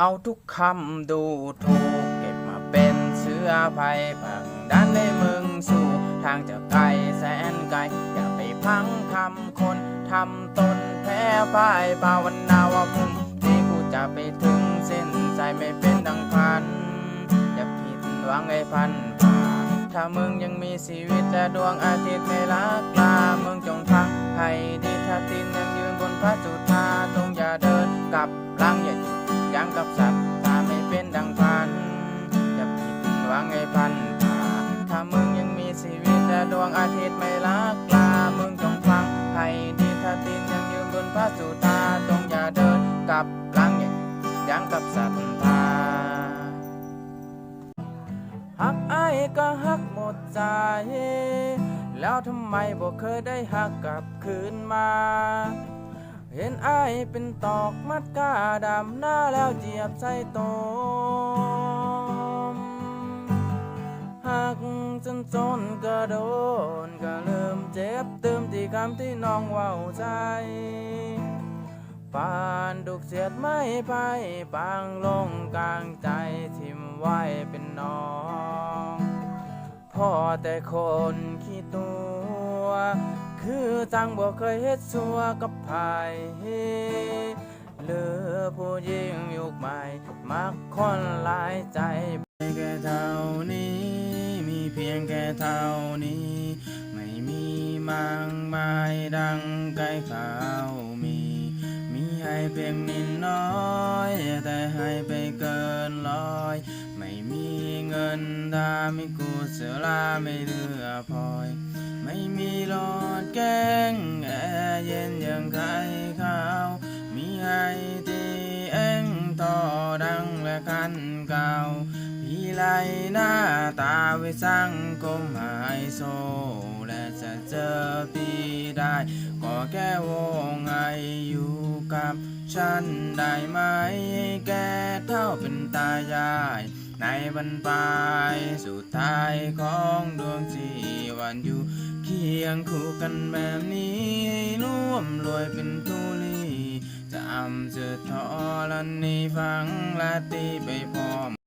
เอาทุกคำดูถูก เก็บมาเป็นเสื้อภัยผักดันให้มึงสู่ ทางจะไกลแสนไกล อย่าไปพังคำคนทำตนแพ้พ่ายภาวนาว่าพุ่งนี้กูจะไปถึงเส้นใจไม่เป็นดังพัน อย่าผิดหวังไอ้พันป่าถ้ามึงยังมีชีวิตและดวงอาทิตย์ไม่ลักลามึงจงฟังให้ดีถ้าตินยังยืนบนพระจุธาตรงอย่าเดินกลับลังอย่า ยุดยั้งกับสัตว์ตาไม่เป็นดังพันอย่าผิดหวังไอ้พันป่าถ้ามึงยังมีชีวิตและดวงอาทิตย์ไม่ลักลามึงจงฟังให้ดีถ้าตินยังยืนบนพระจุธาตรงอย่าเดินกลับหลังอย่าหยุดยั้งกับศรัทธาหักไอ้ายก็หักหมดใจแล้วทำไมบอกเคยได้หักกลับคืนมา เห็นไอ้ายเป็นตอกมัดกาดำหน้าแล้วเจียบใส่ตมหักจนจนก็โดนก็เริ่มเจ็บเติมที่คำที่น้องเว้าใจปานดุกเสียดไม่ไปปางลงกลางใจทิมไว้เป็นน้องพ่อแต่คนขี้ตัว คือจังบ่เคยเฮ็ดสัวกับไผเหลือผู้หญิงยุคใหม่มักคนหลายใจแค่เท่านี้ มีเพียงแค่เท่านี้ ไม่มีมากมายดังไก่ขาวมี มีให้เพียงนิดน้อย ไม่กูเสือลาไม่เหลือพลอย ไม่มีรถแกงแอร์เย็นอย่างใครเขาว มีให้ตีเองต่อดังและคันเก่าพี่ไลหน้าตาไว้สังคมหายโซ และจะเจอพี่ได้ก็แค่วงไงอยู่กับฉันได้ไหมแกเท่าเป็นตายาย ในบรรปลายสุดท้ายของดวงที่วันอยู่เคียงคู่กันแบบนี้ให้ร่วมรวยเป็นทุลีจะอำจะทอลันนี้ฟังและตีไปพร้อม